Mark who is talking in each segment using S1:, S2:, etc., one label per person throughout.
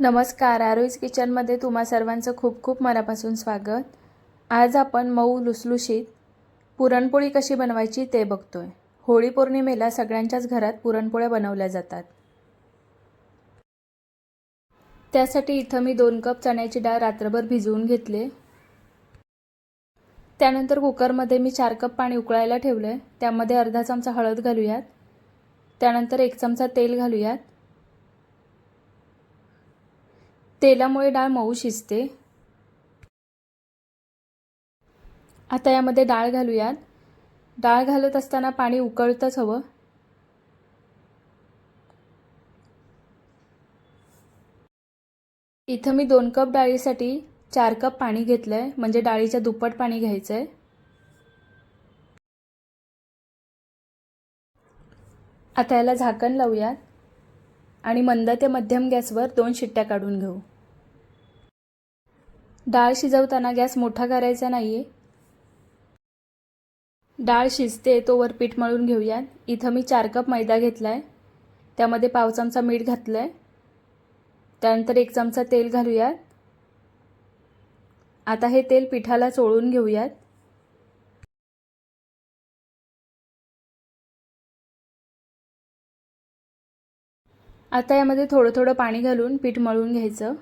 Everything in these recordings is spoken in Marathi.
S1: नमस्कार आरोईज किचनमध्ये तुम्हा सर्वांचं खूप खूप मनापासून स्वागत. आज आपण मऊ लुसलुशीत पुरणपोळी कशी बनवायची ते बघतोय. होळी पौर्णिमेला सगळ्यांच्याच घरात पुरणपोळ्या बनवल्या जातात. त्यासाठी इथं मी दोन कप चण्याची डाळ रात्रभर भिजवून घेतले. त्यानंतर कुकरमध्ये मी चार कप पाणी उकळायला ठेवलं आहे त्यामध्ये अर्धा चमचा हळद घालूयात. त्यानंतर एक चमचा तेल घालूयात. तेलामुळे डाळ मऊ शिजते. आता यामध्ये डाळ घालूयात. डाळ घालत असताना पाणी उकळतच हवं. इथं मी दोन कप डाळीसाठी चार कप पाणी घेतलं आहे म्हणजे डाळीच्या दुप्पट पाणी घ्यायचं आहे आता याला झाकण लावूयात. आणि मंद ते मध्यम गॅसवर दोन शिट्ट्या काढून घेऊ. डाळ शिजवताना गॅस मोठा करायचा नाही आहे डाळ शिजते तोवर पीठ मळून घेऊयात. इथं मी चार कप मैदा घेतला आहे त्यामध्ये पाव चमचा मीठ घातलं आहे त्यानंतर एक चमचा तेल घालूयात. आता हे तेल पिठाला चोळून घेऊयात. आता यामध्ये थोडं थोडं पाणी घालून पीठ मळून घ्यायचं.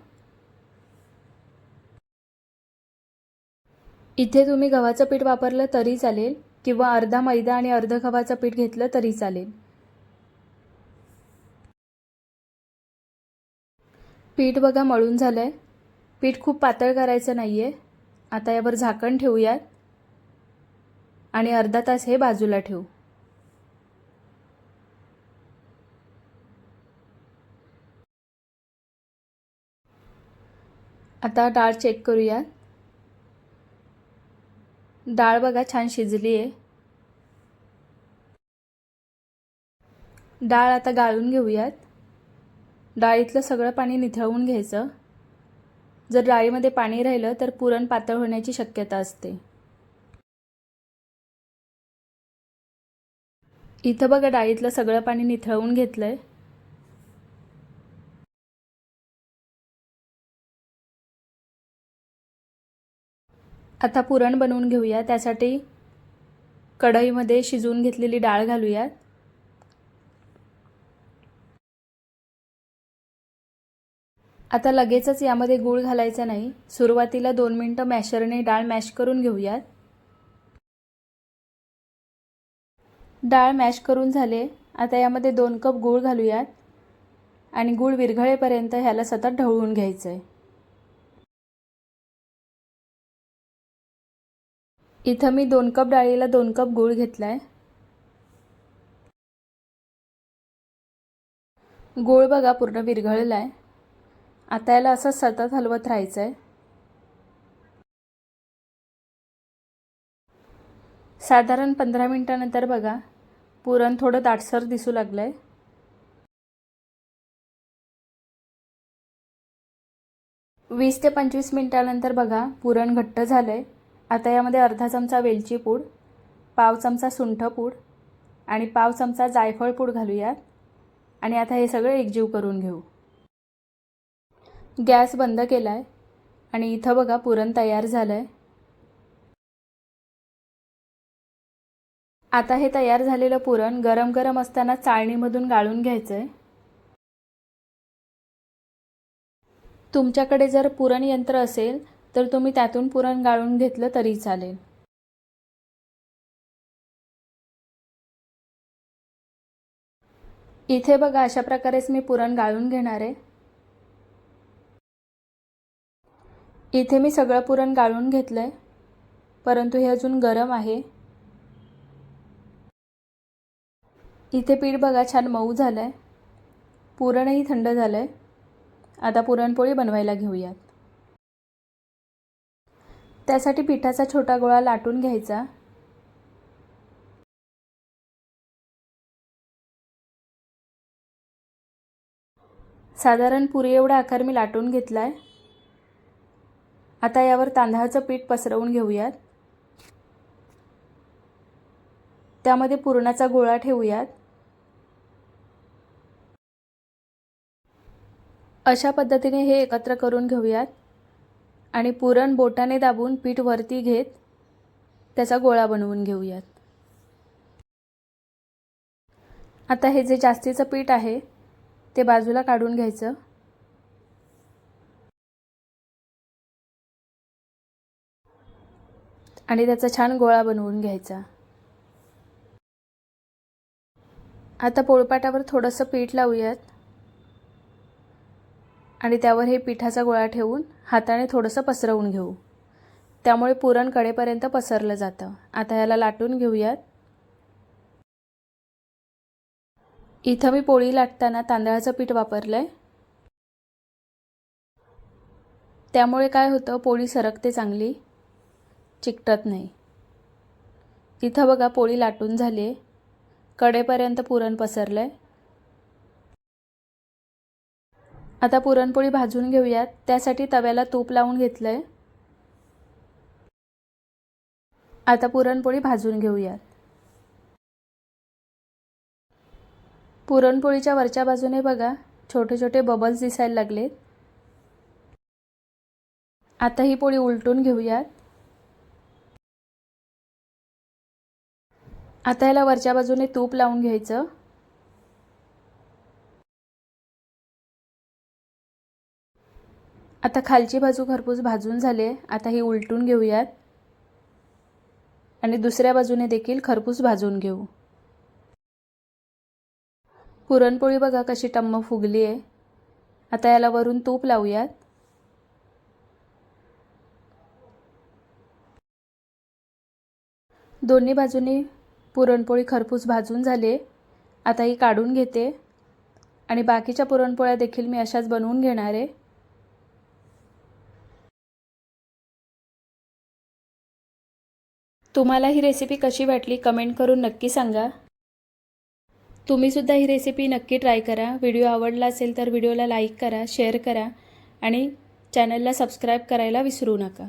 S1: इथे तुम्ही गव्हाचं पीठ वापरलं तरी चालेल किंवा अर्धा मैदा आणि अर्ध गव्हाचं पीठ घेतलं तरी चालेल. पीठ बघा मळून झालं आहे पीठ खूप पातळ करायचं नाही आहे आता यावर झाकण ठेवूयात. आणि अर्धा तास हे बाजूला ठेवू. आता डाळ चेक करूयात. डाळ बघा छान शिजली आहे. डाळ आता गाळून घेऊयात. डाळीतलं सगळं पाणी निथळवून घ्यायचं. जर डाळीमध्ये पाणी राहिलं तर पुरण पातळ होण्याची शक्यता असते. इथं बघा डाळीतलं सगळं पाणी निथळवून घेतलं आहे आता पुरण बनवून घेऊया. त्यासाठी कढईमध्ये शिजवून घेतलेली डाळ घालूयात. आता लगेचच यामध्ये गूळ घालायचा नाही. सुरुवातीला दोन मिनटं मॅशरने डाळ मॅश करून घेऊयात. डाळ मॅश करून झाले. आता यामध्ये दोन कप गूळ घालूयात. आणि गूळ विरघळेपर्यंत ह्याला सतत ढवळून घ्यायचं आहे इथं मी दोन कप डाळीला दोन कप गूळ घेतला आहे गूळ बघा पूर्ण विरघळला आहे आता याला असं सतत हलवत राहायचं आहे साधारण पंधरा मिनटानंतर बघा पुरण थोडं दाटसर दिसू लागलं आहे वीस ते पंचवीस मिनटानंतर बघा पुरण घट्ट झालं आहे आता यामध्ये अर्धा चमचा वेलची पूड पाव चमचा सुंठ पूड आणि पाव चमचा जायफळ पूड घालूयात. आणि आता हे सगळं एकजीव करून घेऊ. गॅस बंद केला आहे आणि इथं बघा पुरण तयार झालं आहे आता हे तयार झालेलं पुरण गरम गरम असताना चाळणीमधून गाळून घ्यायचं आहे तुमच्याकडे जर पुरण यंत्र असेल तर तुम्ही त्यातून पुरण गाळून घेतलं तरी चालेल. इथे बघा अशा प्रकारेच मी पुरण गाळून घेणार आहे. इथे मी सगळं पुरण गाळून घेतलं आहे परंतु हे अजून गरम आहे. इथे पीठ बघा छान मऊ झालं आहे पुरणही थंड झालं आहे आता पुरणपोळी बनवायला घेऊयात. त्यासाठी पिठाचा छोटा गोळा लाटून घ्यायचा. साधारण पुरी एवढा आकार मी लाटून घेतला आहे आता यावर तांदळाचं पीठ पसरवून घेऊयात. त्यामध्ये पुरणाचा गोळा ठेवूयात. अशा पद्धतीने हे एकत्र करून घेऊयात. आणि पुरण बोटाने दाबून पीठ वरती घेत त्याचा गोळा बनवून घेऊयात. आता हे जे जास्तीचं पीठ आहे ते बाजूला काढून घ्यायचं. आणि त्याचा छान गोळा बनवून घ्यायचा. आता पोळपाटावर थोडंसं पीठ लावूयात. आणि त्यावर हे पिठाचा गोळा ठेवून हाताने थोडंसं पसरवून घेऊ. त्यामुळे पुरण कडेपर्यंत पसरलं जातं. आता ह्याला लाटून घेऊयात. इथं मी पोळी लाटताना तांदळाचं पीठ वापरलं आहे त्यामुळे काय होतं पोळी सरकते चांगली. चिकटत नाही. इथं बघा पोळी लाटून झाली आहे कडेपर्यंत पुरण पसरलं आहे आता पुरणपोळी भाजून घेऊयात. त्यासाठी तव्याला तूप लावून घेतलं आहे आता पुरणपोळी भाजून घेऊयात. पुरणपोळीच्या वरच्या बाजूने बघा छोटे छोटे बबल्स दिसायला लागलेत. आता ही पोळी उलटून घेऊयात. आता याला वरच्या बाजूने तूप लावून घ्यायचं. आता खालची बाजू खरपूस भाजून झाले. आता ही उलटून घेऊयात. आणि दुसऱ्या बाजूने देखील खरपूस भाजून घेऊ. पुरणपोळी बघा कशी टम्म फुगली आहे आता याला वरून तूप लावूयात. दोन्ही बाजूनी पुरणपोळी खरपूस भाजून झाले. आता ही काढून घेते. आणि बाकीच्या पुरणपोळ्या देखील मी अशाच बनवून घेणार. आहे तुम्हाला ही रेसिपी कशी वाटली कमेंट करून नक्की सांगा. तुम्हीसुद्धा ही रेसिपी नक्की ट्राय करा. व्हिडिओ आवडला असेल तर व्हिडिओला लाईक करा शेअर करा आणि चॅनलला सबस्क्राईब करायला विसरू नका.